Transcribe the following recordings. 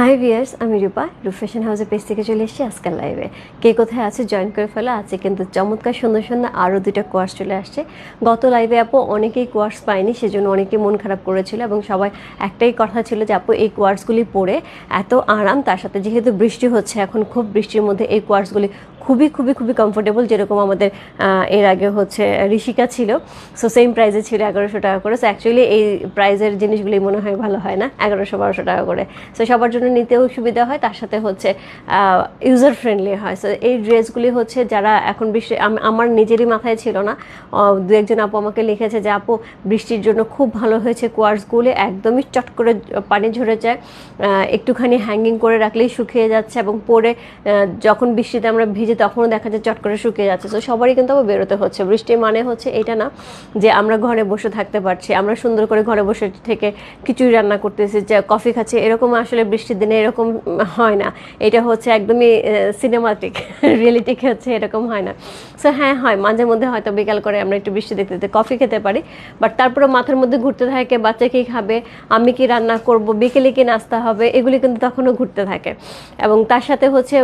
High viewers আমি রূপা রূপ fashion হাউসের পেজ থেকে চলে এসেছি আজকাল লাইভে কে কোথায় আছে জয়েন করে ফেলা। আছে কিন্তু চমৎকার, সুন্দর সুন্দর আরও দুটা কোয়ার্স চলে আসছে। গত লাইভে আপু অনেকেই কোয়ার্স পায়নি, সেজন্য অনেকেই মন খারাপ করেছিল এবং সবাই একটাই কথা ছিল যে, আপু, এই কোয়ার্সগুলি পরে এত আরাম। তার সাথে যেহেতু বৃষ্টি হচ্ছে, এখন খুব বৃষ্টির মধ্যে এই কোর্সগুলি খুবই খুবই খুবই কমফোর্টেবল যেরকম আমাদের এর আগে হচ্ছে ঋষিকা ছিল। সো সেম প্রাইসে ছিল এগারোশো টাকা করে। সো অ্যাকচুয়ালি এই প্রাইজের জিনিসগুলি মনে হয় ভালো হয় না, এগারোশো, বারোশো টাকা করে। সো সবার জন্য নিতেও সুবিধা হয়, তার সাথে হচ্ছে ইউজার ফ্রেন্ডলি হয়। সো এই ড্রেসগুলি হচ্ছে যারা এখন বৃষ্টি আমার নিজেরই মাথায় ছিল না। দু একজন আপু আমাকে লিখেছে যে, আপু, বৃষ্টির জন্য খুব ভালো হয়েছে কোয়ার্সগুলি একদমই চট করে পানি ঝরে যায়। একটুখানি হ্যাঙ্গিং করে রাখলেই শুকিয়ে যাচ্ছে এবং পরে যখন বৃষ্টিতে আমরা ভিজে তখনও দেখা যায় চট করে শুকিয়ে যাচ্ছে। তো সবারই কিন্তু আবার বেরোতে হচ্ছে। বৃষ্টি মানে হচ্ছে এটা না যে আমরা ঘরে বসে থাকতে পারছি। আমরা সুন্দর করে ঘরে বসে থেকে কিছুই রান্না করতেছি, যে কফি খাচ্ছি। এরকম আসলে বৃষ্টির দিনে এরকম হয় না। এটা হচ্ছে একদমই সিনেমাটিক রিয়েলিটিক হচ্ছে এরকম হয় না। সো হ্যাঁ হয়। মাঝে মধ্যে হয়তো বিকাল করে আমরা একটু বৃষ্টি দেখতে দেখতে কফি খেতে পারি। বাট তারপরে মাথার মধ্যে ঘুরতে থাকে, বাচ্চা কি খাবে, আমি কি রান্না করব, বিকেলে কি নাস্তা হবে, এগুলি কিন্তু তখনও ঘুরতে থাকে। এবং তার সাথে হচ্ছে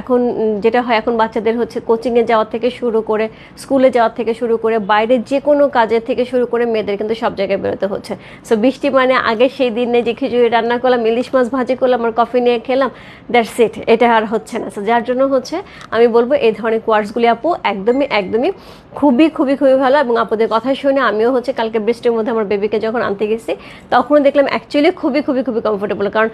এখন যেটা হয়, এখন বাচ্চাদের হচ্ছে কোচিংয়ে যাওয়ার থেকে শুরু করে স্কুলে যাওয়ার থেকে শুরু করে বাইরে যে কোনো কাজের থেকে শুরু করে মেয়েদের কিন্তু সব জায়গায় বেরোতে হচ্ছে। সো বৃষ্টি মানে আগে সেই দিনে যে খিচুড়ি রান্না করলাম, ইলিশ মাছ ভাজি করলাম, আর কফি নিয়ে খেলাম দ্যাটস ইট এটা আর হচ্ছে না। সো যার জন্য হচ্ছে আমি বলব এই ধরনের কোয়ার্সগুলি আপু একদমই একদমই খুবই খুবই খুবই ভালো এবং আপুদের কথা শুনে আমিও হচ্ছে কালকে বৃষ্টির মধ্যে আমার বেবিকে যখন আনতে গেছি, তখনও দেখলাম অ্যাকচুয়ালি খুবই খুবই খুবই কমফোর্টেবল কারণ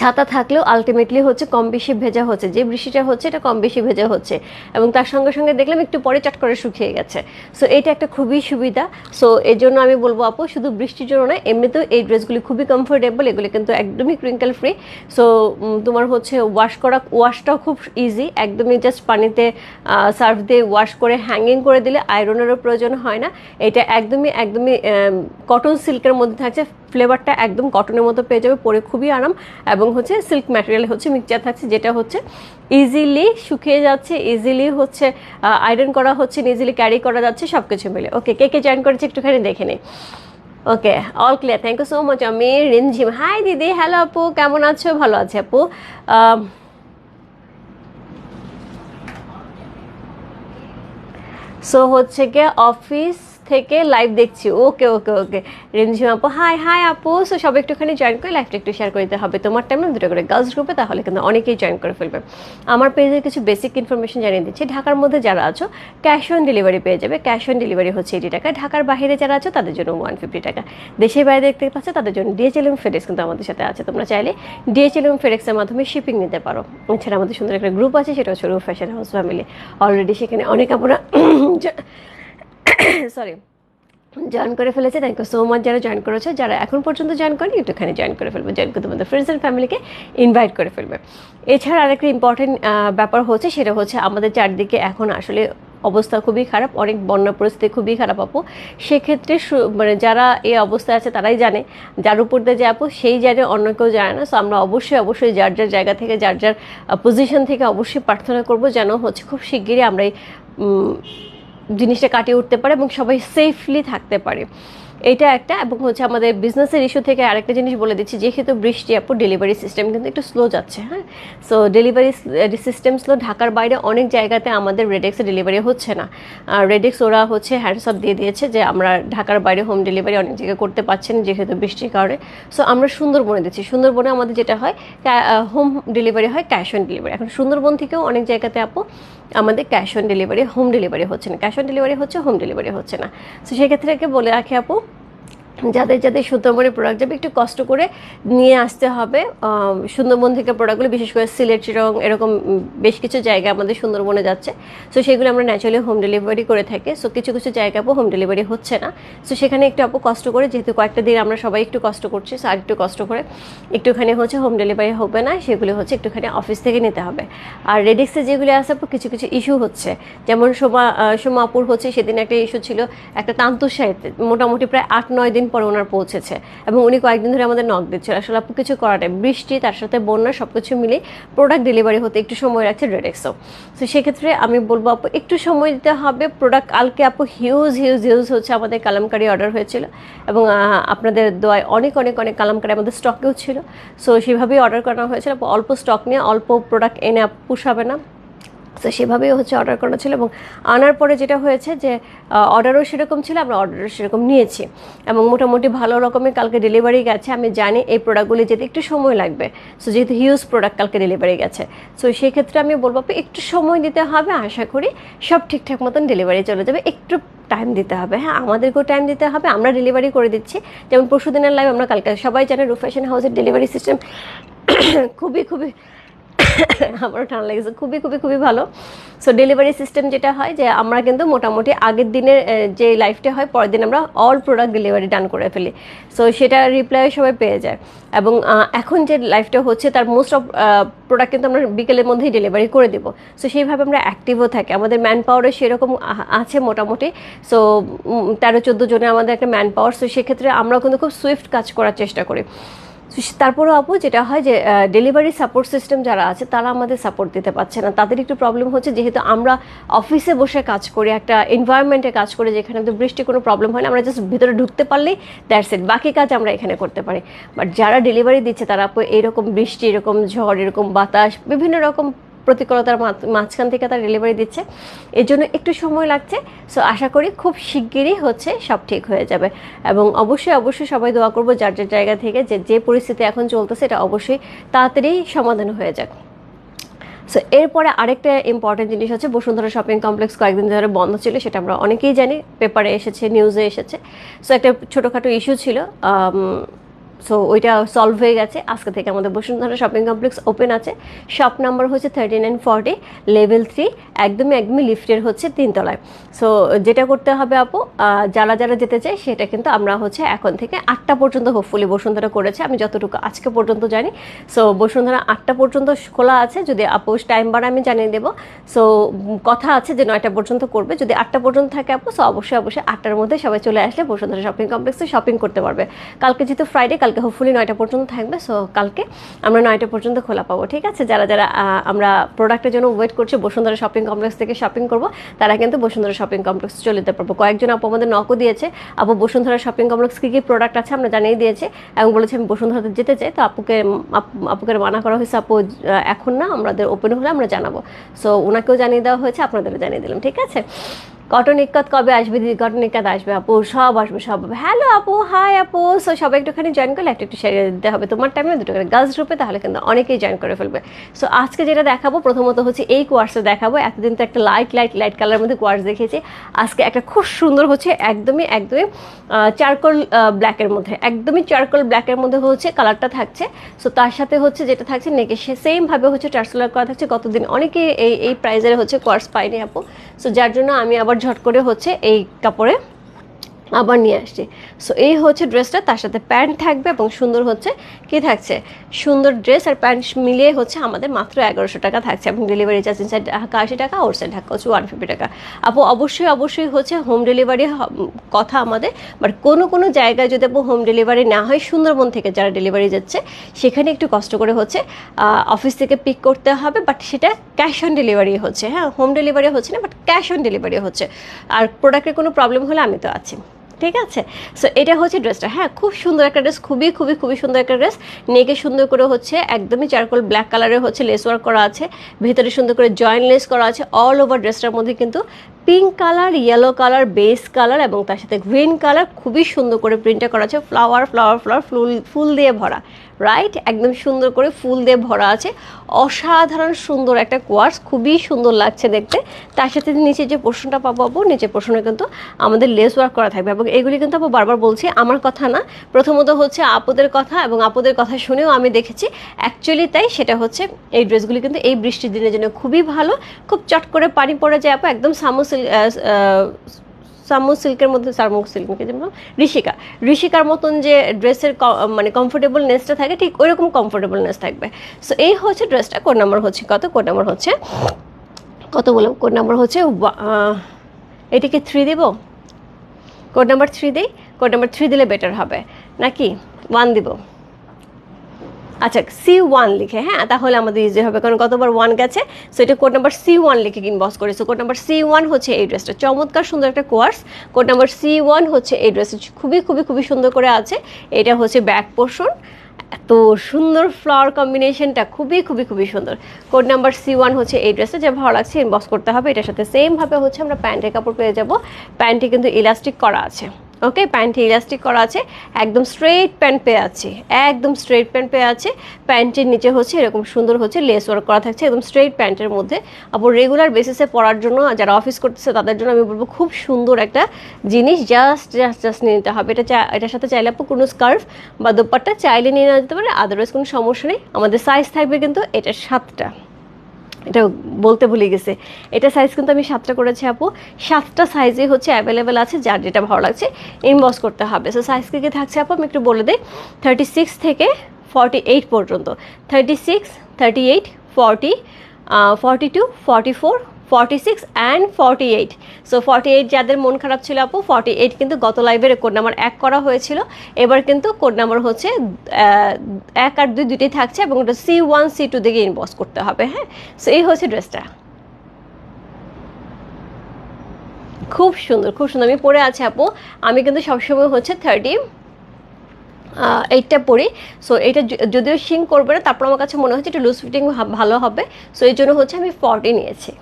ছাতা থাকলেও আলটিমেটলি হচ্ছে কম বেশি ভেজা হচ্ছে। যে বৃষ্টিটা হচ্ছে, এটা কম বেশি ভেজা হচ্ছে। এবং তার সঙ্গে সঙ্গে দেখলাম একটু পরে চট করে শুকিয়ে গেছে। সো এটা একটা খুবই সুবিধা। সো এই জন্য আমি বলব আপু, শুধু বৃষ্টির জন্য না, এমনিতেও এই ড্রেসগুলি খুবই কমফোর্টেবল এগুলি কিন্তু একদমই ক্রিঙ্কেল ফ্রি সো তোমার হচ্ছে ওয়াশ করা ওয়াশটাও খুব ইজি একদমই জাস্ট পানিতে সার্ফ দিয়ে ওয়াশ করে হ্যাঙ্গিং করে দিলে আয়রনেরও প্রয়োজন হয় না। এটা একদমই একদমই কটন সিল্কের মধ্যে থাকছে। ফ্লেভারটা একদম কটনের মতো পেয়ে যাবে, পরে খুবই আরাম। এবং হচ্ছে সিল্ক ম্যাটেরিয়াল হচ্ছে মিক্সচার থাকছে, যেটা হচ্ছে ইজিলি শুকিয়ে যাচ্ছে ইজিলি হচ্ছে আয়রন করা হচ্ছে ইজিলি ক্যারি করা যাচ্ছে সব কিছু মিলে। ওকে কে কে জয়েন করেছে একটুখানি দেখে নিই। Okay all clear thank you so much আমি রিনঝিম। হাই দিদি। হ্যালো আপু। কেমন আছো? ভালো আছে, আপু। সো হচ্ছে গিয়ে অফিস থেকে লাইভ দেখছি। ওকে ওকে ওকে রিমঝিম আপু হাই হাই আপু। সো সব একটুখানি জয়েন করে লাইভটা একটু শেয়ার করে দিতে হবে। তোমার টাইমে দুটো করে গার্লস গ্রুপে তাহলে কিন্তু অনেকেই জয়েন করে ফেলবে। আমার পেজে কিছু বেসিক ইনফরমেশন জানিয়ে দিচ্ছি। ঢাকার মধ্যে যারা আছো ক্যাশ অন ডেলিভারি পেয়ে যাবে। ক্যাশ অন ডেলিভারি হচ্ছে এইটি টাকা। ঢাকার বাইরে যারা আছো, তাদের জন্য ওয়ান ফিফটি টাকা। দেশের বাইরে দেখতে পাচ্ছ, তাদের জন্য ডিএচএল এবং ফেডেক্স কিন্তু আমাদের সাথে আছে। তোমরা চাইলে ডিএচএল এবং ফেডেক্সের মাধ্যমে শিপিং নিতে পারো। এছাড়া আমাদের সুন্দর একটা গ্রুপ আছে, সেটা হচ্ছে রূপ ফ্যাশন হাউস ফ্যামিলি অলরেডি সেখানে অনেক আমরা সরি জয়েন করে ফেলেছে থ্যাংক ইউ সো মাচ যারা জয়েন করেছে। যারা এখন পর্যন্ত জয়েন করেনি, একটুখানি জয়েন করে ফেলবে। জয়েন করে তোমাদের ফ্রেন্ডস অ্যান্ড ফ্যামিলিকে ইনভাইট করে ফেলবে। এছাড়া আরেকটা ইম্পর্টেন্ট ব্যাপার হচ্ছে, সেটা হচ্ছে আমাদের চারদিকে এখন আসলে অবস্থা খুবই খারাপ। অনেক বন্যা পরিস্থিতি খুবই খারাপ, আপু। সেক্ষেত্রে মানে যারা এই অবস্থায় আছে, তারাই জানে। যার উপর দিয়ে যে আপু, সেই জানে, অন্য কেউ জানে না। সো আমরা অবশ্যই অবশ্যই যার যার জায়গা থেকে, যার যার পজিশন থেকে অবশ্যই প্রার্থনা করব যেন হচ্ছে খুব শিগগিরই আমরা এই জিনিসটা কাটিয়ে উঠতে পারে এবং সবাই সেফলি থাকতে পারে। এটা একটা, এবং হচ্ছে আমাদের বিজনেসের ইস্যু থেকে আরেকটা জিনিস বলে দিচ্ছি, যেহেতু বৃষ্টি আপু ডেলিভারি সিস্টেম কিন্তু একটু স্লো যাচ্ছে হ্যাঁ? সো ডেলিভারি সিস্টেম স্লো ঢাকার বাইরে অনেক জায়গাতে আমাদের রেডেক্সে ডেলিভারি হচ্ছে না। আর রেডেক্স ওরা হচ্ছে হ্যান্ডস অফ দিয়ে দিয়েছে যে আমরা ঢাকার বাইরে হোম ডেলিভারি অনেক জায়গায় করতে পারছেন যেহেতু বৃষ্টির কারণে। সো আমরা সুন্দরবনে দিচ্ছি। সুন্দরবনে আমাদের যেটা হয় হোম ডেলিভারি হয় ক্যাশ অন ডেলিভারি এখন সুন্দরবন থেকেও অনেক জায়গাতে আপু আমাদের cash on delivery home delivery হচ্ছে না। ক্যাশ অন ডেলিভারি হচ্ছে হোম ডেলিভারি হচ্ছে না। তো সেক্ষেত্রে বলে রাখি আপু যাদের যাদের সুন্দরবনের প্রোডাক্ট যাবে, একটু কষ্ট করে নিয়ে আসতে হবে। সুন্দরবন থেকে প্রোডাক্টগুলো বিশেষ করে সিলেট চিরং এরকম বেশ কিছু জায়গা আমাদের সুন্দরবনে যাচ্ছে। সো সেগুলো আমরা ন্যাচারালি হোম ডেলিভারি করে থাকি। সো কিছু কিছু জায়গা হোম ডেলিভারি হচ্ছে না। সো সেখানে একটু আপু কষ্ট করে, যেহেতু কয়েকটা দিন আমরা সবাই একটু কষ্ট করছি সো আর একটু কষ্ট করে একটুখানি হচ্ছে হোম ডেলিভারি হবে না, সেগুলো হচ্ছে একটুখানি অফিস থেকে নিতে হবে। আর রেডিক্সে যেগুলো আছে আপু, কিছু কিছু ইস্যু হচ্ছে। যেমন সোমা সোমাপুর হচ্ছে, সেদিন একটা ইস্যু ছিল, একটা তান্তুর সাহিত্যে মোটামুটি প্রায় আট, নয় দিন দিন পর ওনার পৌঁছেছে এবং উনি কয়েকদিন ধরে আমাদের নক দিচ্ছিল আসলে আপু কিছু করার নেই। বৃষ্টি, তার সাথে বন্যা সব কিছু মিলে প্রোডাক্ট ডেলিভারি হতে একটু সময় রাখছে রেডেক্সও তো সেক্ষেত্রে আমি বলব আপু, একটু সময় দিতে হবে। প্রোডাক্ট কালকে আপু হিউজ হিউজ হিউজ হচ্ছে। আমাদের কালামকারি অর্ডার হয়েছিল এবং আপনাদের দোয়ায় অনেক অনেক অনেক কালামকারি আমাদের স্টকেও ছিল। সো সেভাবেই অর্ডার করা হয়েছিল। অল্প স্টক নিয়ে, অল্প প্রোডাক্ট এনে পুষাবে না। তো সেভাবেই হচ্ছে অর্ডার করা ছিল এবং আনার পরে যেটা হয়েছে যে অর্ডারও সেরকম ছিল, আমরা অর্ডারও সেরকম নিয়েছি। এবং মোটামুটি ভালো রকমের কালকে ডেলিভারি গেছে, আমি জানি এই প্রোডাক্টগুলি যেতে একটু সময় লাগবে। সো যেহেতু হিউজ প্রোডাক্ট কালকে ডেলিভারি গেছে। সো সেই ক্ষেত্রে আমি বলব একটু সময় দিতে হবে, আশা করি সব ঠিকঠাক মতন ডেলিভারি চলে যাবে। একটু টাইম দিতে হবে হ্যাঁ? আমাদেরকেও টাইম দিতে হবে, আমরা ডেলিভারি করে দিচ্ছি। যেমন পরশু দিনের লাইভ আমরা কালকে, সবাই জানে রু ফ্যাশন হাউসের ডেলিভারি সিস্টেম খুবই খুবই আমারও ঠান্ডা লেগেছে। খুবই খুবই খুবই ভালো। সো ডেলিভারি সিস্টেম যেটা হয় যে আমরা কিন্তু মোটামুটি আগের দিনের যে লাইফটা হয়, পরের দিন আমরা অল প্রোডাক্ট ডেলিভারি ডান করে ফেলি। সো সেটা রিপ্লাই সবাই পেয়ে যায়। এবং এখন যে লাইফটা হচ্ছে, তার মোস্ট অফ প্রোডাক্ট কিন্তু আমরা বিকেলের মধ্যেই ডেলিভারি করে দেবো। সো সেইভাবে আমরা অ্যাক্টিভও থাকি। আমাদের ম্যান পাওয়ারও সেরকম আছে মোটামুটি। সো তেরো, চোদ্দ জনের আমাদের একটা ম্যান পাওয়ার সো সেক্ষেত্রে আমরাও কিন্তু খুব সুইফট কাজ করার চেষ্টা করি। তো সে- আপু যেটা হয় যে ডেলিভারি সাপোর্ট সিস্টেম যারা আছে, তারা আমাদের সাপোর্ট দিতে পারছে না। তাদের একটু প্রবলেম হচ্ছে যেহেতু আমরা অফিসে বসে কাজ করি, একটা এনভায়রনমেন্টে কাজ করি যেখানে তো বৃষ্টি কোনো প্রবলেম হয় না, আমরা জাস্ট ভিতরে ঢুকতে পারলেই দ্যাটস ইট বাকি কাজ আমরা এখানে করতে পারি। বাট যারা ডেলিভারি দিচ্ছে, তারা আপু এরকম বৃষ্টি, এরকম ঝড়, এরকম বাতাস, বিভিন্ন রকম প্রতিকূলতার মাঝখান থেকে তারা ডেলিভারি দিচ্ছে। এর জন্য একটু সময় লাগছে। সো আশা করি খুব শিগগিরই হচ্ছে সব ঠিক হয়ে যাবে। এবং অবশ্যই অবশ্যই সবাই দোয়া করব যার যার জায়গা থেকে যে যে পরিস্থিতি এখন চলতেছে, এটা অবশ্যই তাড়াতাড়ি সমাধান হয়ে যাক। সো এরপরে আরেকটা ইম্পর্টেন্ট জিনিস হচ্ছে বসুন্ধরা শপিং কমপ্লেক্স কয়েকদিন ধরে বন্ধ ছিল, সেটা আমরা অনেকেই জানি। পেপারে এসেছে নিউজে এসেছে। সো একটা ছোটোখাটো ইস্যু ছিল সো ওইটা সলভ হয়ে গেছে। আজকে থেকে আমাদের বসুন্ধরা শপিং কমপ্লেক্স ওপেন আছে। শপ নাম্বার হচ্ছে thirty nine forty level three একদমই একদমই লিফটের হচ্ছে তিনতলায়। সো যেটা করতে হবে আপু যারা যারা যেতে চায়, সেটা কিন্তু আমরা হচ্ছে এখন থেকে আটটা পর্যন্ত হোপফুলি বসুন্ধরা করেছে। আমি যতটুকু আজকে পর্যন্ত জানি। সো বসুন্ধরা আটটা পর্যন্ত খোলা আছে। যদি আপু টাইম বাড়া আমি জানিয়ে দেবো। সো কথা আছে যে নয়টা পর্যন্ত করবে। যদি আটটা পর্যন্ত থাকে আপু সো অবশ্যই অবশ্যই আটটার মধ্যে সবাই চলে আসলে বসুন্ধরা শপিং কমপ্লেক্সে শপিং করতে পারবে। কালকে যেহেতু ফ্রাইডে কালকে হোপফুলি নয়টা পর্যন্ত থাকবে সো কালকে আমরা নয়টা পর্যন্ত খোলা পাবো, ঠিক আছে? যারা যারা আমরা প্রোডাক্টের জন্য ওয়েট করছি, বসুন্ধরা শপিং কমপ্লেক্স থেকে শপিং করব, তারা কিন্তু বসুন্ধরা শপিং কমপ্লেক্স চলে যেতে পারব। কয়েকজন আপু আমাদের নকও দিয়েছে, আপু বসুন্ধরা শপিং কমপ্লেক্স কী কী প্রোডাক্ট আছে আমরা জানিয়ে দিয়েছি, এবং বলেছে আমি বসুন্ধরাতে যেতে চাই, তো আপুকে, আপ- আপুকে মানা করা হয়েছে, আপু এখন না, আমাদের ওপেন হলে আমরা জানাব। সো ওনাকেও জানিয়ে দেওয়া হয়েছে, আপনাদেরও জানিয়ে দিলাম, ঠিক আছে? কটন ইক্কাত কবে আসবে? দিদি কটন ইক্কাত আসবে আপু, সব আসবে, সব হ্যালো আপু হাই আপু। সো সবাই একটুখানি জয়েন করলে একটা একটু শেয়ার দিতে হবে। তোমার টাইমে দুটো করে গার্লস গ্রুপে তাহলে কিন্তু অনেকেই জয়েন করে ফেলবে। সো আজকে যেটা দেখাবো, প্রথমত হচ্ছে এই কোয়ার্সে দেখাবো। এতদিন তো একটা লাইট লাইট লাইট কালার মধ্যে কোয়ার্স দেখিয়েছি আজকে একটা খুব সুন্দর হচ্ছে, একদমই একদমই চারকোল ব্ল্যাকের মধ্যে। একদমই চারকোল ব্ল্যাকের মধ্যে হচ্ছে কালারটা থাকছে। সো তার সাথে হচ্ছে যেটা থাকছে নেকে সে সেমভাবে হচ্ছে টার্সেলার করা থাকছে। গতদিন অনেকে এই এই প্রাইজের হচ্ছে কোয়ার্স পাইনি আপু। সো যার জন্য আমি আবার ঝট করে হচ্ছে এই কাপড়ে আবার নিয়ে আসছি। সো এই হচ্ছে ড্রেসটা, তার সাথে প্যান্ট থাকবে এবং সুন্দর হচ্ছে কি থাকছে? সুন্দর ড্রেস আর প্যান্ট মিলিয়ে হচ্ছে আমাদের মাত্র এগারোশো টাকা থাকছে এবং ডেলিভারি চার্জ ইনসাইড ঢাকা আশি টাকা ওর সাইড ঢাকা হচ্ছে ওয়ান ফিফটি টাকা। আপু, অবশ্যই অবশ্যই হচ্ছে হোম ডেলিভারি কথা আমাদের বাট কোনো কোনো জায়গায় যদি আপু হোম ডেলিভারি না হয়, সুন্দরবন থেকে যারা ডেলিভারি যাচ্ছে, সেখানে একটু কষ্ট করে হচ্ছে অফিস থেকে পিক করতে হবে বাট সেটা ক্যাশ অন ডেলিভারি হচ্ছে হ্যাঁ? হোম ডেলিভারি হচ্ছে না বাট ক্যাশ অন ডেলিভারি হচ্ছে। আর প্রোডাক্টের কোনো প্রবলেম হলে আমি তো আছি। ঠিক আছে? সো এটা হচ্ছে ড্রেসটা। হ্যাঁ খুব সুন্দর একটা ড্রেস, খুবই খুবই খুবই সুন্দর একটা ড্রেস। নেকে সুন্দর করে হচ্ছে একদমই চারকোল ব্ল্যাক কালারের হচ্ছে লেস ওয়ার্ক করা আছে। ভেতরে সুন্দর করে জয়েন্ট লেস করা আছে। অল ওভার ড্রেসটার মধ্যে কিন্তু pink colour yellow colour base colour এবং তার সাথে গ্রিন কালার খুবই সুন্দর করে প্রিন্টটা করা আছে। ফ্লাওয়ার ফ্লাওয়ার ফ্লাওয়ার ফুল ফুল দিয়ে ভরা। রাইট একদম সুন্দর করে ফুল দিয়ে ভরা আছে। অসাধারণ সুন্দর একটা কোয়ার্স খুবই সুন্দর লাগছে দেখতে। তার সাথে নিচে যে পোর্শনটা পাবো পাবো নিচে পোর্শনে কিন্তু আমাদের লেস ওয়ার্ক করা থাকবে। এবং এগুলি কিন্তু আপু বারবার বলছি, আমার কথা না। প্রথমত হচ্ছে আপুদের কথা এবং আপুদের কথা শুনেও আমি দেখেছি। অ্যাকচুয়ালি তাই সেটা হচ্ছে এই ড্রেসগুলি কিন্তু এই বৃষ্টির দিনের জন্য খুবই ভালো। খুব চট করে পানি পড়ে যায় আপু, একদম সামুসিল সামু সিল্কের মধ্যে সামু সিল্ক কি যেমন ঋষিকা। ঋষিকার মতন যে ড্রেসের মানে কমফোর্টেবলনেসটা থাকে, ঠিক ওইরকম কমফোর্টেবলনেস থাকবে। সো এই হচ্ছে ড্রেসটা কোড নাম্বার হচ্ছে কত? কোড নাম্বার হচ্ছে কত বললাম? কোড নাম্বার হচ্ছে এটাকে থ্রি দেব? কোড নাম্বার থ্রি দিই? কোড নাম্বার থ্রি দিলে বেটার হবে। নাকি? ওয়ান দিব। আচ্ছা সি ওয়ান লিখে হ্যাঁ? তাহলে আমাদের ইজি হবে, কারণ কতবার ওয়ান গেছে সো এটা কোড নাম্বার সি ওয়ান লিখে ইনবক্স করেছে কোড নাম্বার সি ওয়ান হচ্ছে এই ড্রেসটা চমৎকার সুন্দর একটা কোয়ার্স কোড নাম্বার সি ওয়ান হচ্ছে এই ড্রেসটা খুবই খুবই খুবই সুন্দর করে আছে। এটা হচ্ছে ব্যাক পোর্শন এত সুন্দর ফ্লাওয়ার কম্বিনেশনটা খুবই খুবই খুবই সুন্দর। কোড নাম্বার সি ওয়ান হচ্ছে এই ড্রেসটা যে ভালো লাগছে ইনবক্স করতে হবে। এটার সাথে সেমভাবে হচ্ছে আমরা প্যান্টের কাপড় পেয়ে যাব। প্যান্টটি কিন্তু ইলাস্টিক করা আছে। ওকে প্যান্টটি ইলাস্টিক করা আছে, একদম স্ট্রেট প্যান্ট পেয়ে আছে, একদম স্ট্রেট প্যান্ট পেয়ে আছে, প্যান্টের নিচে হচ্ছে এরকম সুন্দর হচ্ছে লেস ওয়ার্ক করা থাকছে, একদম স্ট্রেট প্যান্টের মধ্যে। আবার রেগুলার বেসিসে পরার জন্য যারা অফিস করতেছে তাদের জন্য আমি বলব খুব সুন্দর একটা জিনিস জাস্ট জাস্ট জাস্ট নিয়ে নিতে হবে। এটা এটার সাথে চাইলে আপু কোনো স্কার্ফ বা দোপাট্টা চাইলে নিয়ে নেওয়া যেতে পারে আদারওয়াইজ কোনো সমস্যা নেই। আমাদের সাইজ থাকবে কিন্তু এটার সাতটা। এটা বলতে ভুলে গেছে। এটা সাইজ কিন্তু আমি সাতটা করেছি আপু। সাতটা সাইজে হচ্ছে অ্যাভেলেবেল আছে, যার যেটা ভালো লাগছে ইনবক্স করতে হবে। সো সাইজ কী কী থাকছে আপু? আমি একটু বলে দিই। থার্টি সিক্স থেকে ফর্টি এইট পর্যন্ত। Thirty six thirty eight forty forty two forty four forty six and forty eight so forty eight যাদের মন খারাপ ছিল আপু ফর্টি এইট কিন্তু গত লাইভের কোড নাম্বার এক করা হয়েছিল। এবার কিন্তু কোড নাম্বার হচ্ছে এক আর দুই দুইটাই থাকছে এবং ওটা সি ওয়ান সি টু দিকে ইনবক্স করতে হবে হ্যাঁ? সো এই হচ্ছে ড্রেসটা খুব সুন্দর খুব সুন্দর। আমি পরে আছি আপু। আমি কিন্তু সবসময় হচ্ছে থার্টি এইটটা পরি। সো এটা যদিও শিং করবে না, তারপর আমার কাছে মনে হচ্ছে একটু লুজ ফিটিং ভালো হবে। সো এই জন্য হচ্ছে আমি ফর্টি নিয়েছি।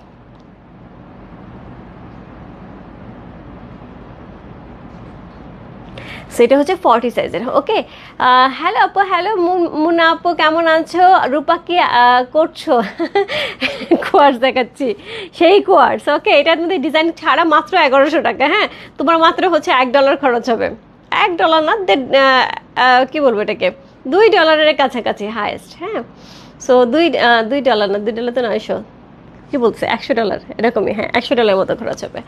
সেটা হচ্ছে ফর্টি সাইজের, ওকে? হ্যালো আপু, হ্যালো মুনা আপু, কেমন আছো? রূপা কি করছ? কোয়ার্স দেখাচ্ছি। সেই কোয়ার্স ওকে? এটার মধ্যে ডিজাইন ছাড়া মাত্র এগারোশো টাকা হ্যাঁ? তোমার মাত্র হচ্ছে এক ডলার খরচ হবে। এক ডলার না, দেড় কি বলব এটাকে? দুই ডলারের কাছাকাছি হায়েস্ট হ্যাঁ? সো দুই দুই ডলার না, দুই ডলার তো নয়শো। কি বলছে? একশো ডলার। এরকমই হ্যাঁ একশো ডলার মতো খরচ হবে।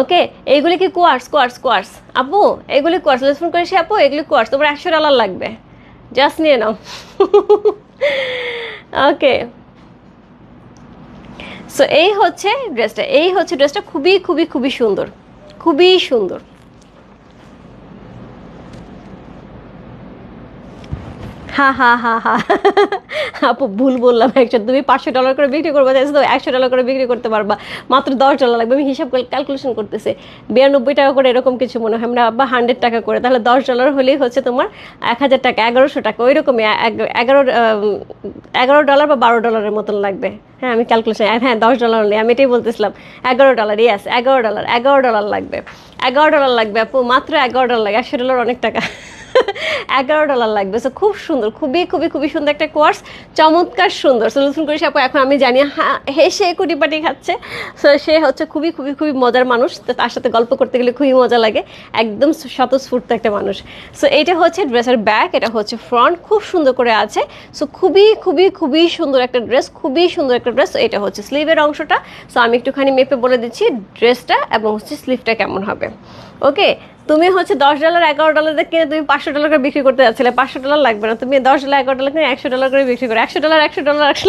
ওকে, এইগুলি কি কোয়ার্স কোয়ার্স কোয়ার্স আপু, এগুলি কোয়ার্স রেসপন্ড করেছি আপু, এগুলি কোয়ার্স তোমার একশো ডলার লাগবে। জাস্ট নিয়ে নাও। ওকে। সো এই হচ্ছে ড্রেসটা এই হচ্ছে ড্রেসটা খুবই খুবই খুবই সুন্দর। খুবই সুন্দর। হা হা হা হা। আপু, ভুল বললাম একশো তুমি পাঁচশো ডলার করে বিক্রি করব চাইছো তো, একশো ডলার করে বিক্রি করতে পারবা। মাত্র দশ ডলার লাগবে। আমি হিসাব ক্যালকুলেশন করতেছি। বিরানব্বই টাকা করে এরকম কিছু মনে হয়। আমরা বা হান্ড্রেড টাকা করে। তাহলে দশ ডলার হলেই হচ্ছে তোমার এক হাজার টাকা, এগারোশো টাকা। ওই রকমই এগারো এগারো ডলার বা বারো ডলারের মতন লাগবে। হ্যাঁ আমি ক্যালকুলেশন হ্যাঁ দশ ডলার হলে। আমি এটাই বলতেছিলাম। এগারো ডলার ইয়াস এগারো ডলার এগারো ডলার লাগবে। এগারো ডলার লাগবে, আপু, মাত্র এগারো ডলার লাগে। একশো ডলার অনেক টাকা। এগারো ডলার লাগবে। সো খুব সুন্দর, খুবই খুবই খুবই সুন্দর একটা কোর্স চমৎকার সুন্দর। সলিউশন করে আপু, এখন আমি জানি হেসে কুটিপাটি খাচ্ছে। সো সে হচ্ছে খুবই খুবই খুবই মজার মানুষ। তো তার সাথে গল্প করতে গেলে খুবই মজা লাগে। একদম স্বতঃস্ফূর্ত একটা মানুষ। সো এটা হচ্ছে ড্রেসের ব্যাক এটা হচ্ছে ফ্রন্ট খুব সুন্দর করে আছে। সো খুবই খুবই খুবই সুন্দর একটা ড্রেস খুবই সুন্দর একটা ড্রেস এটা হচ্ছে স্লিভের অংশটা। সো আমি একটুখানি মেপে বলে দিচ্ছি ড্রেসটা এবং হচ্ছে স্লিভটা কেমন হবে। ওকে তুমি হচ্ছে দশ ডলার এগারো ডলার কিনে তুমি পাঁচশো ডলার করে বিক্রি করতে যাচ্ছিলে। পাঁচশো ডলার লাগবে না। তুমি দশ ডলার এগারো ডলার কিনে একশো ডলার করে বিক্রি করো। একশো ডলার একশো ডলার একশো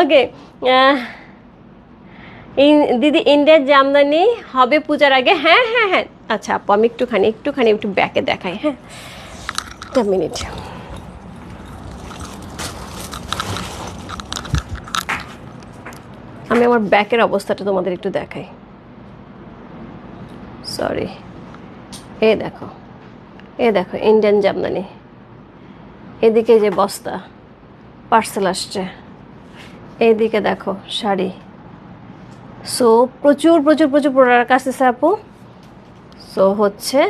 ওকে দিদি ইন্ডিয়ার জামদানি, হবে পূজার আগে। হ্যাঁ হ্যাঁ হ্যাঁ। আচ্ছা আপু, আমি একটুখানি একটুখানি একটু ব্যাকে দেখাই হ্যাঁ। একটা মিনিট আমি আমার ব্যাকের অবস্থাটা তোমাদের একটু দেখাই। সরি এ দেখো। এ দেখো ইন্ডিয়ান জামদানি এদিকে যে বস্তা পার্সেল আসছে। এইদিকে দেখো, শাড়ি। সো প্রচুর প্রচুর প্রচুর প্রোডাক্ট আসতেছে আপু সো হচ্ছে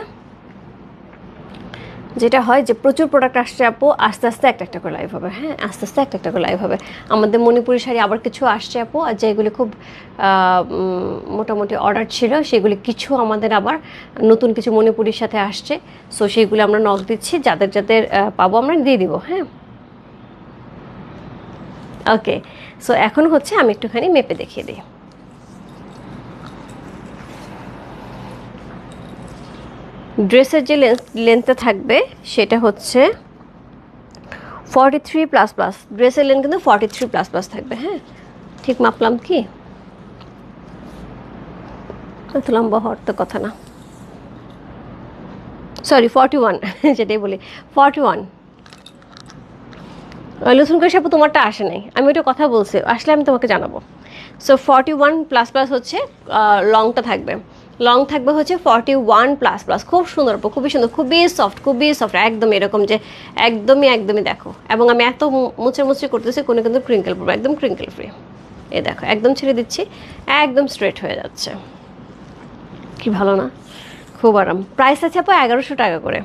যেটা হয় যে প্রচুর প্রোডাক্ট আসছে আপু, আস্তে আস্তে একটা একটা করে লাইভ হবে হ্যাঁ? আস্তে আস্তে একটা একটা করে লাইভ হবে। আমাদের মণিপুরি শাড়ি আবার কিছু আসছে আপু, আর যেগুলি খুব মোটামুটি অর্ডার ছিল, সেগুলি কিছু আমাদের আবার নতুন কিছু মণিপুরির সাথে আসছে। সো সেইগুলো আমরা নক দিচ্ছি, যাদের যাদের পাবো আমরা দিয়ে দিব হ্যাঁ? ওকে সো এখন হচ্ছে আমি একটুখানি মেপে দেখিয়ে দিই। ড্রেসের যে লেন্থটা থাকবে, সেটা হচ্ছে ফর্টি থ্রি প্লাস প্লাস ড্রেসের লেন্থ কিন্তু ফর্টি থ্রি প্লাস প্লাস থাকবে হ্যাঁ? ঠিক মাপলাম কি? এত লম্বা হওয়ার তো কথা না। সরি ফর্টি ওয়ান যেটাই বলি। ফর্টি ওয়ান লুসুন করে সাপু তোমারটা আসে নাই। আমি ওটা কথা বলছি, আসলে আমি তোমাকে জানাব। So forty one plus plus হচ্ছে লংটা থাকবে। লং থাকবে হচ্ছে ফর্টি ওয়ান প্লাস প্লাস খুব সুন্দর, খুবই সুন্দর, খুবই সফট খুবই সফট একদম এরকম যে একদমই একদমই দেখো। এবং আমি এত মু- মুচড়ে মুচড়ে করতেছি কোনো কিন্তু ক্রিঙ্কেল পড়বে, একদম ক্রিঙ্কেল ফ্রি এ দেখো, একদম ছেড়ে দিচ্ছি, একদম স্ট্রেট হয়ে যাচ্ছে। কি ভালো না? খুব আরাম। প্রাইস আছে আপু এগারোশো টাকা করে।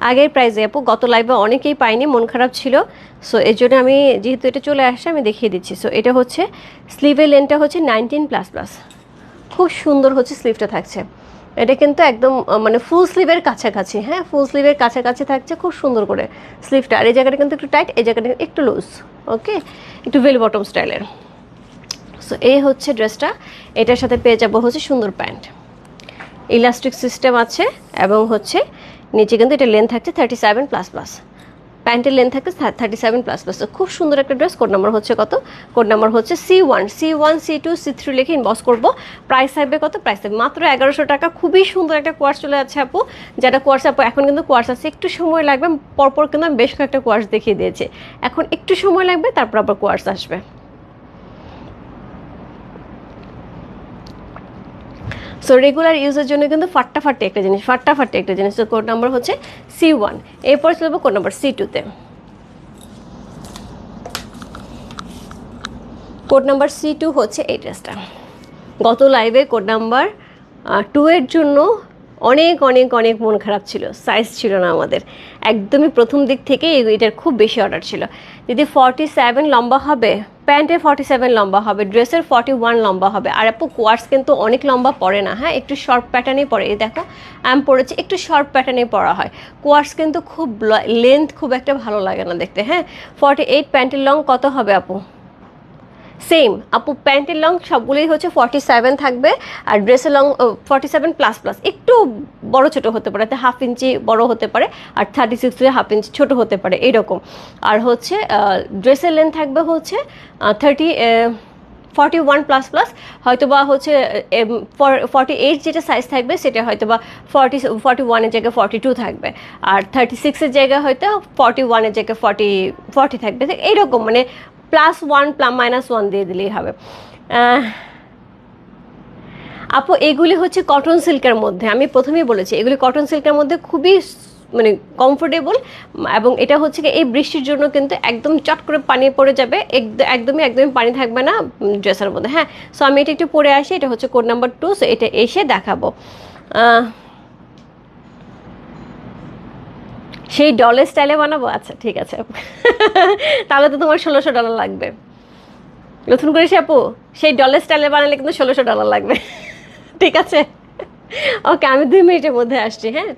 আগের প্রাইসে আপু, গত লাইভে অনেকেই পাইনি মন খারাপ ছিল। সো এর জন্য আমি, যেহেতু এটা চলে আসছে, আমি দেখিয়ে দিচ্ছি। সো এটা হচ্ছে স্লিভের লেনটা হচ্ছে নাইনটিন প্লাস প্লাস খুব সুন্দর হচ্ছে স্লিভটা থাকছে। এটা কিন্তু একদম মানে ফুল স্লিভের কাছাকাছি হ্যাঁ? ফুল স্লিভের কাছাকাছি থাকছে খুব সুন্দর করে স্লিভটা আর এই জায়গাটা কিন্তু একটু টাইট এই জায়গাটা একটু লুজ ওকে একটু ভেল বটম স্টাইলের সো এই হচ্ছে ড্রেসটা এটার সাথে পেয়ে যাব হচ্ছে সুন্দর প্যান্ট। ইলাস্টিক সিস্টেম আছে এবং হচ্ছে নিচে কিন্তু এটা লেন্থ থাকছে থার্টি সেভেন প্লাস প্লাস প্যান্টের লেন্থ থাকে থার্টি সেভেন প্লাস প্লাস খুব সুন্দর একটা ড্রেস কোড নাম্বার হচ্ছে কত? কোড নাম্বার হচ্ছে C one C one C two C three লিখে ইনবক্স করব। প্রাইস থাকবে কত? প্রাইস থাকবে মাত্র এগারোশো টাকা। খুবই সুন্দর একটা কোয়ার্স চলে যাচ্ছে আপু। যেটা কোয়ার্স আপু, এখন কিন্তু কোয়ার্স আছে, একটু সময় লাগবে। পরপর কিন্তু আমি বেশ কয়েকটা কোয়ার্স দেখিয়ে দিয়েছি। এখন একটু সময় লাগবে, তারপর আবার কোয়ার্স আসবে। সো রেগুলার ইউজের জন্য কিন্তু ফাটাফাটি একটা জিনিস, ফাটাফাটি একটা জিনিস। তো কোড নাম্বার হচ্ছে সি ওয়ান এরপর চলব কোড নাম্বার সি টুতে কোড নাম্বার সি টু হচ্ছে এই ড্রেসটা। গত লাইভে কোড নাম্বার টু এর জন্য অনেক অনেক অনেক মন খারাপ ছিল। সাইজ ছিল না আমাদের। একদমই প্রথম দিক থেকে এটার খুব বেশি অর্ডার ছিল। যদি ফর্টি সেভেন লম্বা হবে প্যান্টের ফর্টি সেভেন লম্বা হবে ড্রেসের ফর্টি ওয়ান লম্বা হবে। আর আপু কোয়ার্স কিন্তু অনেক লম্বা পরে না হ্যাঁ? একটু শর্ট প্যাটার্নে পরে। এই দেখো, আমি পড়েছে একটু শর্ট প্যাটার্নে পরা হয়। কোয়ার্স কিন্তু খুব লেন্থ খুব একটা ভালো লাগে না দেখতে হ্যাঁ? ফর্টি এইট প্যান্টের লং কত হবে আপু? সেম আপু প্যান্টের লং সবগুলোই হচ্ছে ফর্টি সেভেন থাকবে আর ড্রেসের long forty seven plus plus একটু বড় ছোট হতে পারে, হাফ ইঞ্চি বড় হতে পারে আর থার্টি সিক্স হাফ ইঞ্চি ছোট হতে পারে, এরকম। আর হচ্ছে ড্রেসের লেন্থ থাকবে হচ্ছে thirty forty one plus plus হয়তো বা হচ্ছে ফর্টি এইট যেটা সাইজ থাকবে, সেটা হয়তো বা ফর্টি ফর্টি ওয়ানের জায়গায় ফর্টি টু থাকবে। আর থার্টি সিক্সের জায়গায় হয়তো ফর্টি ওয়ানের জায়গায় ফর্টি ফর্টি থাকবে। এইরকম মানে plus one plus minus one দিয়ে দিলেই হবে। আপু, এগুলি হচ্ছে কটন সিল্কের মধ্যে। আমি প্রথমেই বলেছি, এগুলি কটন সিল্কের মধ্যে খুবই মানে কমফোর্টেবল এবং এটা হচ্ছে কি, এই বৃষ্টির জন্য কিন্তু একদম চট করে পানি পড়ে যাবে। একদ- একদমই একদমই পানি থাকবে না ড্রেসের মধ্যে হ্যাঁ? সো আমি এটা একটু পরে আসি, এটা হচ্ছে কোড নাম্বার টু সো এটা এসে দেখাবো। সেই ডলের স্টাইলে বানাবো? আচ্ছা ঠিক আছে। তাহলে তো তোমার ষোলোশো ডলার লাগবে। নতুন করে আপু সেই ডলের স্টাইলে বানালে কিন্তু ষোলোশো ডলার লাগবে। ঠিক আছে? ওকে আমি দুই মিনিটের মধ্যে আসছি হ্যাঁ?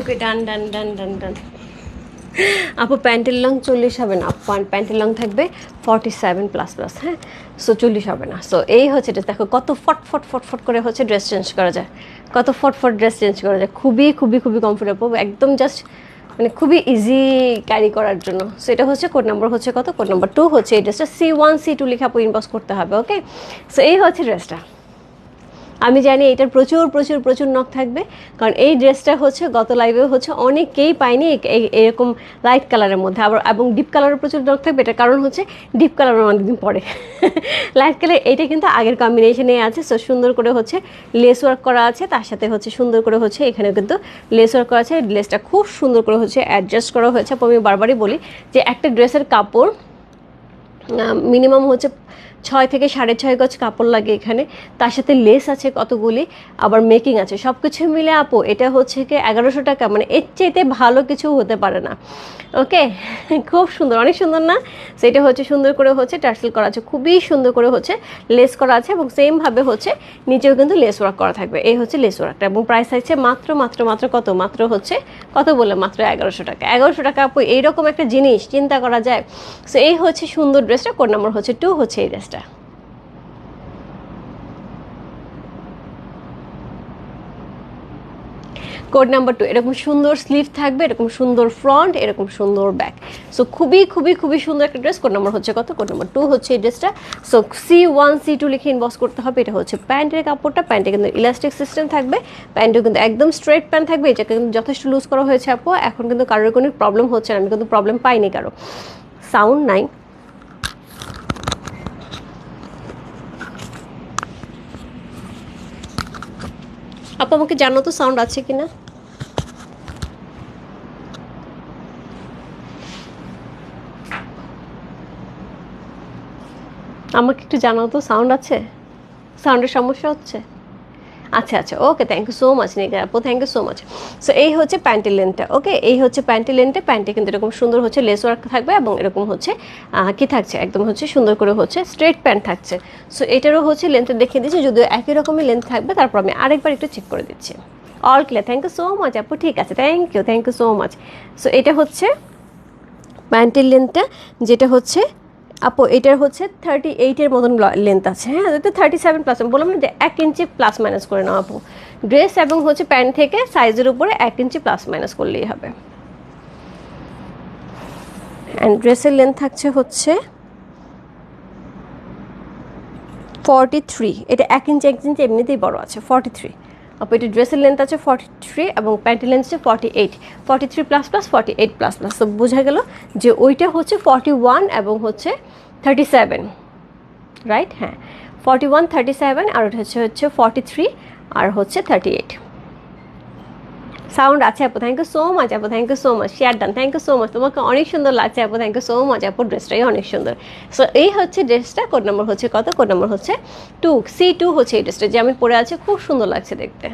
ওকে ডান ডান ডান ডান ডান আপু প্যান্টের লং চল্লিশ হবে না। প্যান- প্যান্টের লং থাকবে ফর্টি সেভেন প্লাস প্লাস হ্যাঁ? সো চল্লিশ হবে না। সো এই হচ্ছে এটা। দেখো কত ফট ফট ফট ফট করে হচ্ছে ড্রেস চেঞ্জ করা যায়। কত ফট ফট ড্রেস চেঞ্জ করা যায়। খুবই খুবই খুবই কমফোর্টেবল একদম জাস্ট মানে খুবই ইজি ক্যারি করার জন্য। সো এটা হচ্ছে কোড নাম্বার হচ্ছে কত? কোড নাম্বার টু হচ্ছে এই ড্রেসটা সি ওয়ান সি টু লিখে আপু ইনবক্স করতে হবে ওকে সো এই হচ্ছে ড্রেসটা আমি জানি এটার প্রচুর প্রচুর প্রচুর নখ থাকবে, কারণ এই ড্রেসটা হচ্ছে, গত লাইভে হচ্ছে অনেকেই পায়নি এরকম লাইট কালারের মধ্যে। আবার, এবং ডিপ কালারের প্রচুর নখ থাকবে, এটার কারণ হচ্ছে ডিপ কালার অনেকদিন পরে। লাইট কালার এটা কিন্তু আগের কম্বিনেশনে আছে সো সুন্দর করে হচ্ছে লেস ওয়ার্ক করা আছে, তার সাথে হচ্ছে সুন্দর করে হচ্ছে এখানে কিন্তু লেস ওয়ার্ক করা আছে লেসটা খুব সুন্দর করে হচ্ছে অ্যাডজাস্ট করা হয়েছে। আমি বারবারই বলি যে একটা ড্রেসের কাপড় মিনিমাম হচ্ছে ছয় থেকে সাড়ে ছয় গজ কাপড় লাগে এখানে। তার সাথে লেস আছে কতগুলি, আবার মেকিং আছে। সব কিছু মিলে আপু, এটা হচ্ছে কি এগারোশো টাকা মানে এর চাইতে ভালো কিছু হতে পারে না। ওকে? খুব সুন্দর, অনেক সুন্দর না? সেটা হচ্ছে সুন্দর করে হচ্ছে টার্সেল করা আছে, খুবই সুন্দর করে হচ্ছে লেস করা আছে এবং সেমভাবে হচ্ছে নিচেও কিন্তু লেস ওয়ার্ক করা থাকবে। এই হচ্ছে লেস ওয়ার্কটা এবং প্রাইস আছে মাত্র মাত্র মাত্র কত? মাত্র হচ্ছে, কত বলে মাত্র এগারোশো টাকা। এগারোশো টাকা আপু, এইরকম একটা জিনিস, চিন্তা করা যায়। সো এই হচ্ছে সুন্দর ড্রেসটা কোড নাম্বার হচ্ছে টু হচ্ছে এই ড্রেসটা কোড নাম্বার টু, এরকম সুন্দর স্লিভ থাকবে, এরকম সুন্দর ফ্রন্ট, এরকম সুন্দর ব্যাক। সো খুবই খুবই খুবই সুন্দর একটা ড্রেস, কোড নাম্বার হচ্ছে কত? কোড নাম্বার টু হচ্ছে এই ড্রেসটা। So C one C two লিখে ইনবক্স করতে হবে, এটা হচ্ছে প্যান্টের কাপড়টা, প্যান্টে কিন্তু ইলাস্টিক সিস্টেম থাকবে, প্যান্টও কিন্তু একদম স্ট্রেট প্যান্ট থাকবে, এটাকে কিন্তু যথেষ্ট লুজ করা হয়েছে আপু। এখন কিন্তু কারোর কোনো প্রবলেম হচ্ছে না, আমি কিন্তু প্রবলেম পাইনি কারও। সাউন্ড নাই। আপু, আমাকে জানো তো সাউন্ড আছে কিনা? আমাকে একটু জানাও তো সাউন্ড আছে? সাউন্ডের সমস্যা হচ্ছে? আচ্ছা আচ্ছা okay thank you so much Nika আপু thank you so much so এই হচ্ছে প্যান্টের লেনটা ওকে এই হচ্ছে প্যান্টের লেনটা প্যান্টে কিন্তু এরকম সুন্দর হচ্ছে লেস ওয়ার্ক থাকবে এবং এরকম হচ্ছে কি থাকছে? একদম হচ্ছে সুন্দর করে হচ্ছে স্ট্রেট প্যান্ট থাকছে। সো এটারও হচ্ছে লেন্থটা দেখিয়ে দিচ্ছি, যদিও একই রকমই লেন্থ থাকবে, তারপর আমি আরেকবার একটু চেক করে দিচ্ছি। All clear thank you so much আপু, ঠিক আছে thank you thank you so much so এটা হচ্ছে প্যান্টের লেন্থটা যেটা হচ্ছে আপু, এটার হচ্ছে থার্টি এইটের মতন লেন্থ আছে হ্যাঁ? এটা থার্টি সেভেন প্লাস বললাম না যে এক ইঞ্চি প্লাস মাইনাস করে নাও আপু। ড্রেস এবং হচ্ছে প্যান্ট থেকে সাইজের উপরে এক ইঞ্চি প্লাস মাইনাস করলেই হবে। অ্যান্ড ড্রেসের লেন্থ থাকছে হচ্ছে ফর্টি থ্রি এটা এক ইঞ্চি এক ইঞ্চি এমনিতেই বড় আছে ফর্টি থ্রি আপু এটা ড্রেসের লেন্থ আছে ফর্টি থ্রি এবং প্যান্টের লেন্থ আছে forty eight forty three plus plus forty eight plus plus তো বোঝা গেল যে ওইটা হচ্ছে ফর্টি ওয়ান এবং হচ্ছে থার্টি সেভেন রাইট হ্যাঁ। ফর্টি ওয়ান থার্টি সেভেন আর ওটা হচ্ছে হচ্ছে ফর্টি থ্রি আর হচ্ছে থার্টি এইট সাউন্ড আছে, আপু থ্যাংক ইউ সো মাচ আপু thank you so much share done thank you so much তোমাকে অনেক সুন্দর লাগছে, আপু থ্যাংক ইউ সো মাচ আপু ড্রেসটাই অনেক সুন্দর। সো এই হচ্ছে ড্রেসটা কোড নম্বর হচ্ছে কত? কোড নম্বর হচ্ছে টু সি টু হচ্ছে এই ড্রেসটা যে আমি পরে আছে, খুব সুন্দর লাগছে দেখতে।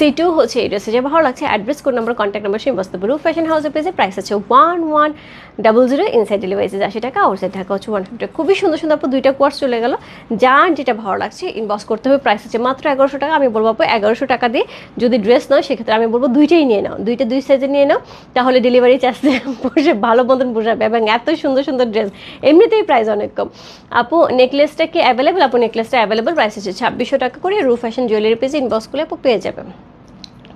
সি টু হচ্ছে এই ড্রেসে যে ভালো লাগছে address code number contact number সেই বস্তু রূপ ফ্যাশন হাউসের পেজে প্রাইস আছে one one double zero inside delivery আশি টাকা আউটসাইড টাকা হচ্ছে ওয়ান ফিফটি খুবই সুন্দর সুন্দর আপু দুইটা কোর্স চলে গেল। যার যেটা ভালো লাগছে ইনবক্স করতে হবে প্রাইস আছে মাত্র এগারোশো টাকা। আমি বলব আপু, এগারোশো টাকা দিয়ে যদি ড্রেস নাও, সেক্ষেত্রে আমি বলব দুইটাই নিয়ে নাও। দুইটা দুই সাইজে নিয়ে নাও, তাহলে ডেলিভারি চার্জে বসে ভালো মতন বোঝাবে এবং এত সুন্দর সুন্দর ড্রেস এমনিতেই প্রাইস অনেক কম। আপু নেকলেসটা কি অ্যাভেলেবেল আপু নেকলেসটা অ্যাভেলেবেল প্রাইস আছে ছাব্বিশশো টাকা করে। রু ফ্যাশন জুয়েলারি পেজে ইনবক্স করলে আপু পেয়ে যাবেন।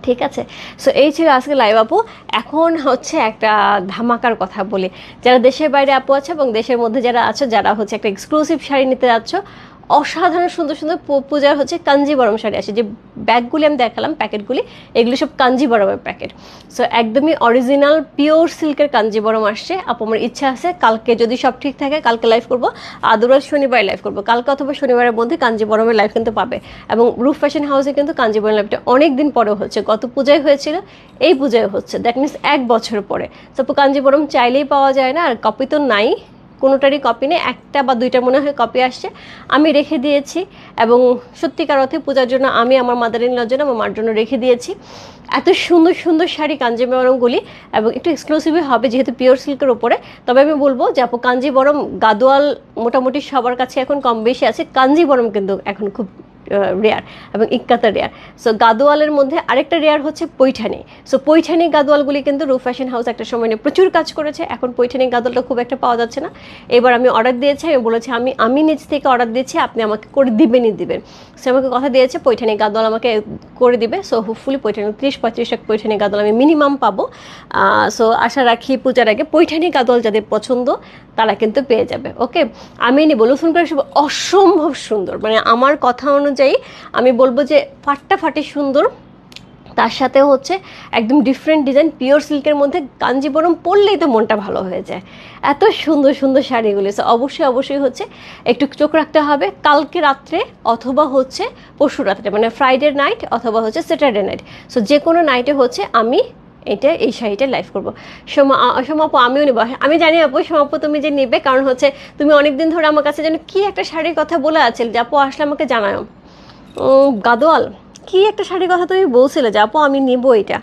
ঠিক আছে? সো এই ছিল আজকে লাইভ আপু। এখন হচ্ছে একটা ধামাকার কথা বলি। যারা দেশের বাইরে আপু আছে এবং দেশের মধ্যে যারা আছো, যারা হচ্ছে একটা এক্সক্লুসিভ শাড়ি নিতে যাচ্ছ অসাধারণ সুন্দর সুন্দর পূজার হচ্ছে কাঞ্জিবরম শাড়ি আসে। যে ব্যাগগুলি আমি দেখালাম, প্যাকেটগুলি, এগুলি সব কাঞ্জিবরমের প্যাকেট। সো একদমই অরিজিনাল পিওর সিল্কের কাঞ্জিবরম আসছে। আপু, আমার ইচ্ছা আছে, কালকে যদি সব ঠিক থাকে, কালকে লাইভ করব। আদারওয়াইজ শনিবারে লাইভ করব। কালকে অথবা শনিবারের মধ্যে কাঞ্জিবরমের লাইভ কিন্তু পাবে। এবং রুফ ফ্যাশন হাউসে কিন্তু কাঞ্জিবরম লাইভটা অনেক দিন পরে হচ্ছে। গত পূজায় হয়েছিল, এই পূজায় হচ্ছে। দ্যাট মিনস এক বছর পরে। সব কাঞ্জিবরম চাইলেই পাওয়া যায় না, আর কপি তো নাই। কোনোটারই কপি নেই, একটা বা দুইটা মনে হয় কপি আসছে। আমি রেখে দিয়েছি এবং সত্যিকার অর্থে পূজার জন্য আমি আমার মাদার ইনলার জন্য আমার মার জন্য রেখে দিয়েছি। এত সুন্দর সুন্দর শাড়ি কাঞ্জিবরমগুলি এবং একটু এক্সক্লুসিভই হবে যেহেতু পিওর সিল্কের ওপরে তবে আমি বলব যে আপু, কাঞ্জিবরম, গাদোয়াল মোটামুটি সবার কাছে এখন কম বেশি আছে। কাঞ্জিবরম কিন্তু এখন খুব রেয়ার এবং ইক্কাতা রেয়ার সো গাদোয়ালের মধ্যে আরেকটা রেয়ার হচ্ছে পৈঠানি। সো পৈঠানি গাদোয়ালগুলি কিন্তু রু ফ্যাশন হাউস একটা সময় নিয়ে প্রচুর কাজ করেছে। এখন পৈঠানি গাদোয়ালটা খুব একটা পাওয়া যাচ্ছে না। এবার আমি অর্ডার দিয়েছি, আমি বলেছি, আমি আমি নিজ থেকে অর্ডার দিয়েছি আপনি আমাকে করে দিবেনই দিবেন। সে আমাকে কথা দিয়েছে, পৈঠানি গাদোয়াল আমাকে করে দিবে। সো হোপফুলি পৈঠানি, ত্রিশ পঁয়ত্রিশ টাকা পৈঠানি গাদোয়াল আমি মিনিমাম পাবো। সো আশা রাখি পূজার আগে পৈঠানি গাদোয়াল যাদের পছন্দ, তারা কিন্তু পেয়ে যাবে। ওকে আমি নিব। লুসুন করে অসম্ভব সুন্দর। মানে আমার কথা অনুযায়ী আমি বলব যে ফাটাফাটি সুন্দর। তার সাথে হচ্ছে একদম ডিফারেন্ট ডিজাইন পিওর সিল্কের মধ্যে কাঞ্জিবরম পরলেই তো মনটা ভালো হয়ে যায়। এত সুন্দর সুন্দর শাড়িগুলি সো অবশ্যই অবশ্যই হচ্ছে একটু চোখ রাখতে হবে কালকে রাত্রে অথবা হচ্ছে পরশু রাত্রে মানে ফ্রাইডে নাইট অথবা হচ্ছে স্যাটারডে নাইট সো যে কোনো নাইটে হচ্ছে আমি এটা এই শাড়িটা লাইভ করব। সোমা আ- সোমা আপু আমিও নেব। আমি জানি আপু সোমা আপু তুমি যে নেবে কারণ হচ্ছে তুমি অনেকদিন ধরে আমার কাছে যেন কি একটা শাড়ির কথা বলে আছে যে আপু আসলে আমাকে উম, গাদোয়াল, কি একটা শাড়ির কথা তুমি বলছিলে যে, আপু, আমি নেব এটা।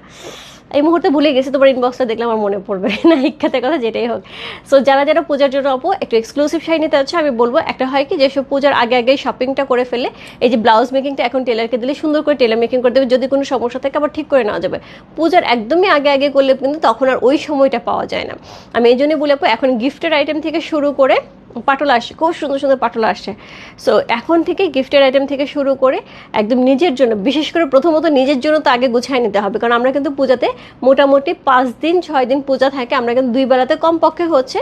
এই মুহূর্তে ভুলে গেছি, তোমার ইনবক্সটা দেখলে আমার মনে পড়বে। না ইচ্ছাতের কথা যেটাই হোক। সো যারা যারা পূজার জন্য, আপু, একটু এক্সক্লুসিভ শাড়ি নিতে হচ্ছে আমি বলব, একটা হয় কি যেসব পূজার আগে আগে শপিংটা করে ফেলে, এই যে ব্লাউজ মেকিংটা এখন টেলারকে দিলে সুন্দর করে টেলার মেকিং করে দেবে, যদি কোনো সমস্যা থাকে আবার ঠিক করে নেওয়া যাবে। পূজার একদমই আগে আগে করলে কিন্তু তখন আর ওই সময়টা পাওয়া যায় না। আমি এই জন্যই বলে, আপু, এখন গিফটের আইটেম থেকে শুরু করে পাটোলা আসে, খুব সুন্দর সুন্দর পাটলা আসে। সো এখন থেকে গিফটের আইটেম থেকে শুরু করে একদম নিজের জন্য, বিশেষ করে প্রথমত নিজের জন্য তো আগে গুছাই নিতে হবে, কারণ আমরা কিন্তু পূজাতে মোটামুটি পাঁচ দিন, ছয় দিন পূজা থাকে, আমরা কিন্তু দুই বেলাতে কমপক্ষে হচ্ছে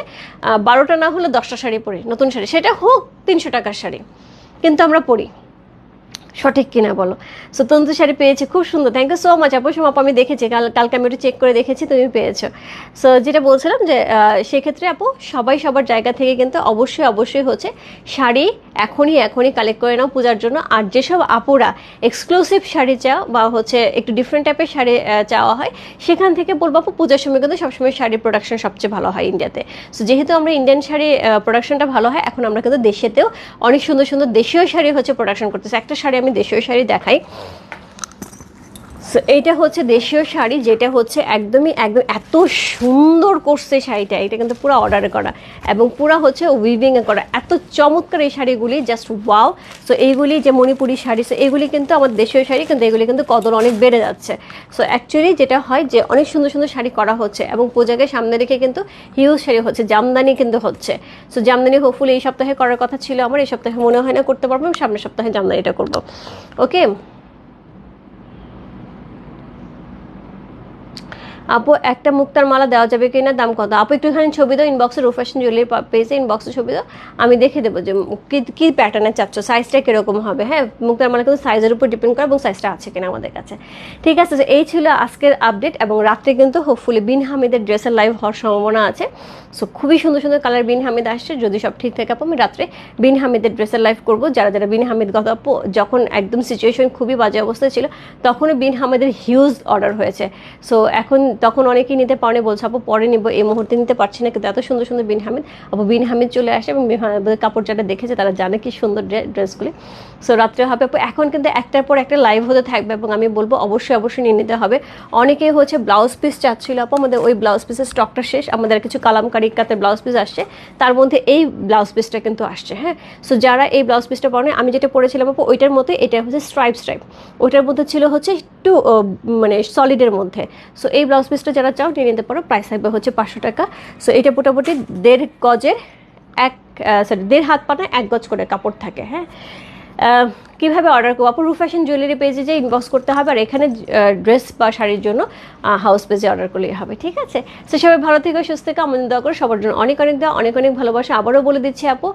বারোটা না হলে দশটা শাড়ি পরি, নতুন শাড়ি, সেটা হোক তিনশো টাকার শাড়ি, কিন্তু আমরা পরি। সঠিক কিনা বলো। সো তন্তু শাড়ি পেয়েছি, খুব সুন্দর। থ্যাংক ইউ সো মাচ আপু সোমাপ আমি দেখেছি। কাল, কালকে আমি একটু চেক করে দেখেছি, তুমি পেয়েছ। সো যেটা বলছিলাম যে সেক্ষেত্রে আপু, সবাই সবার জায়গা থেকে কিন্তু অবশ্যই অবশ্যই হচ্ছে শাড়ি এখনই এখনই কালেক্ট করে নাও পূজার জন্য। আর যেসব আপুরা এক্সক্লুসিভ শাড়ি চাও বা হচ্ছে একটু ডিফারেন্ট টাইপের শাড়ি চাওয়া হয়, সেখান থেকে বলব আপু, পূজার সময় কিন্তু সবসময় শাড়ির প্রোডাকশন সবচেয়ে ভালো হয় ইন্ডিয়াতে সো যেহেতু আমরা ইন্ডিয়ান শাড়ি প্রোডাকশনটা ভালো হয়, এখন আমরা কিন্তু দেশেতেও অনেক সুন্দর সুন্দর দেশীয় শাড়ি হচ্ছে প্রোডাকশন করতেছে। একটা শাড়ি আমি দেশীয় শাড়ি দেখাই। So, এইটা হচ্ছে দেশীয় শাড়ি যেটা হচ্ছে একদমই একদম এত সুন্দর করছে শাড়িটা। এটা কিন্তু পুরো অর্ডার করা। এবং পুরো হচ্ছে উইভিং এ করা। এত চমৎকার এই শাড়িগুলি জাস্ট ওয়াও সো এইগুলি যে মণিপুরি শাড়ি সো এগুলি কিন্তু আমার দেশীয় শাড়ি কিন্তু এগুলি কিন্তু কদর অনেক বেড়ে যাচ্ছে। সো অ্যাকচুয়ালি যেটা হয় যে অনেক সুন্দর সুন্দর শাড়ি করা হচ্ছে এবং পূজাকে সামনে রেখে কিন্তু হিউজ শাড়ি হচ্ছে জামদানি কিন্তু হচ্ছে। সো জামদানি হোপফুলি এই সপ্তাহে করার কথা ছিল আমার এই সপ্তাহে মনে হয় না করতে পারব সামনের সপ্তাহে জামদানিটা করব। ওকে আপু, একটা মুক্তার মালা দেওয়া যাবে কিনা, দাম কত? আপু একটুখানি ছবি দাও ইনবক্সে রু ফ্যাশন জুয়েলারি পেজে ইনবক্সে ছবি দাও, আমি দেখে দেবো যে কি কি প্যাটার্নে চাচ্ছ সাইজটা কীরকম হবে? হ্যাঁ মুক্তার মালা কিন্তু সাইজের উপর ডিপেন্ড করে এবং সাইজটা আছে কিনা আমাদের কাছে। ঠিক আছে এই ছিল আজকের আপডেট এবং রাত্রে কিন্তু হোপফুলি বিন হামিদের ড্রেসের লাইভ হওয়ার সম্ভাবনা আছে। সো খুবই সুন্দর সুন্দর কালার বিন হামিদ আসছে, যদি সব ঠিক থাকে আপু, আমি রাত্রে বিন হামিদের ড্রেসের লাইভ করব। যারা যারা বিন হামিদ গত যখন একদম সিচুয়েশন খুবই বাজে অবস্থায় ছিল, তখনও বিন হামিদের হিউজ অর্ডার হয়েছে। সো এখন তখন অনেকেই নিতে পারেনি, বলছে, আপু, পরে নিব, এই মুহূর্তে নিতে পারছি না। কিন্তু এত সুন্দর সুন্দর বিন হামিদ, আপু, বিন হামিদ চলে আসে এবং কাপড় যারা দেখেছে, তারা জানে কি সুন্দর ড্রেসগুলি। সো রাত্রে হবে, আপু, এখন কিন্তু একটার পর একটা লাইভ হতে থাকবে এবং আমি বলব, অবশ্যই অবশ্যই নিয়ে নিতে হবে। অনেকেই হচ্ছে ব্লাউজ পিস চাচ্ছিল, আপু, আমাদের ওই ব্লাউজ পিসের স্টকটা শেষ, আমাদের কিছু কালামকারি কাতের ব্লাউজ পিস আসছে, তার মধ্যে এই ব্লাউজ পিসটা কিন্তু আসছে হ্যাঁ? সো যারা এই ব্লাউজ পিসটা পরে আমি যেটা পরেছিলাম, আপু, ওইটার মধ্যে, এটা হচ্ছে স্ট্রাইপ স্ট্রাইপ ওইটার মধ্যে ছিল হচ্ছে একটু মানে সলিডের মধ্যে। সো এই ব্লাউজ পিসটা যারা চাও নিয়ে নিতে পারো। প্রাইস থাকবে হচ্ছে পাঁচশো টাকা। সো এটা মোটামুটি দেড় গজের এক সরি দেড় হাত পানা এক গজ করে কাপড় থাকে হ্যাঁ? কীভাবে অর্ডার করব? আপু রু ফ্যাশন জুয়েলারি পেজে যে ইনবক্স করতে হবে, আর এখানে ড্রেস বা শাড়ির জন্য হাউস পেজে অর্ডার করলেই হবে, ঠিক আছে? তো সবাই ভালো থেকে, সুস্থ থেকে, আমাদের দোয়া করে, সবার জন্য অনেক অনেক দেওয়া অনেক অনেক ভালোবাসা। আবারও বলে দিচ্ছি, আপু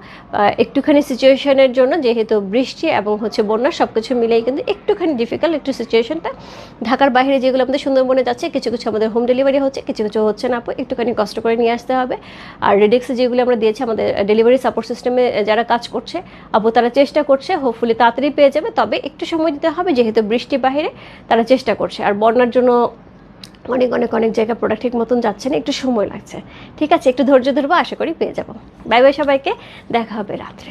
একটুখানি সিচুয়েশনের জন্য, যেহেতু বৃষ্টি এবং হচ্ছে বন্যা সব কিছু মিলেই কিন্তু একটুখানি ডিফিকাল্ট একটু সিচুয়েশনটা ঢাকার বাইরে যেগুলো আমাদের সুন্দরবনে যাচ্ছে, কিছু কিছু আমাদের হোম ডেলিভারি হচ্ছে, কিছু কিছু হচ্ছে না, আপু, একটুখানি কষ্ট করে নিয়ে আসতে হবে। আর রেডেক্সে যেগুলো আমরা দিয়েছি, আমাদের ডেলিভারি সাপোর্ট সিস্টেমে যারা কাজ করছে, আপু, তারা চেষ্টা করছে হোপফুলি তাড়াতাড়ি পেয়ে যাবে, তবে একটু সময় দিতে হবে, যেহেতু বৃষ্টি বাহিরে তারা চেষ্টা করছে। আর বন্যার জন্য অনেক অনেক অনেক জায়গায় প্রোডাক্ট ঠিক মতন যাচ্ছে না, একটু সময় লাগছে। ঠিক আছে, একটু ধৈর্য ধরবো, আশা করি পেয়ে যাব। বাই বাই সবাইকে, দেখা হবে রাত্রে।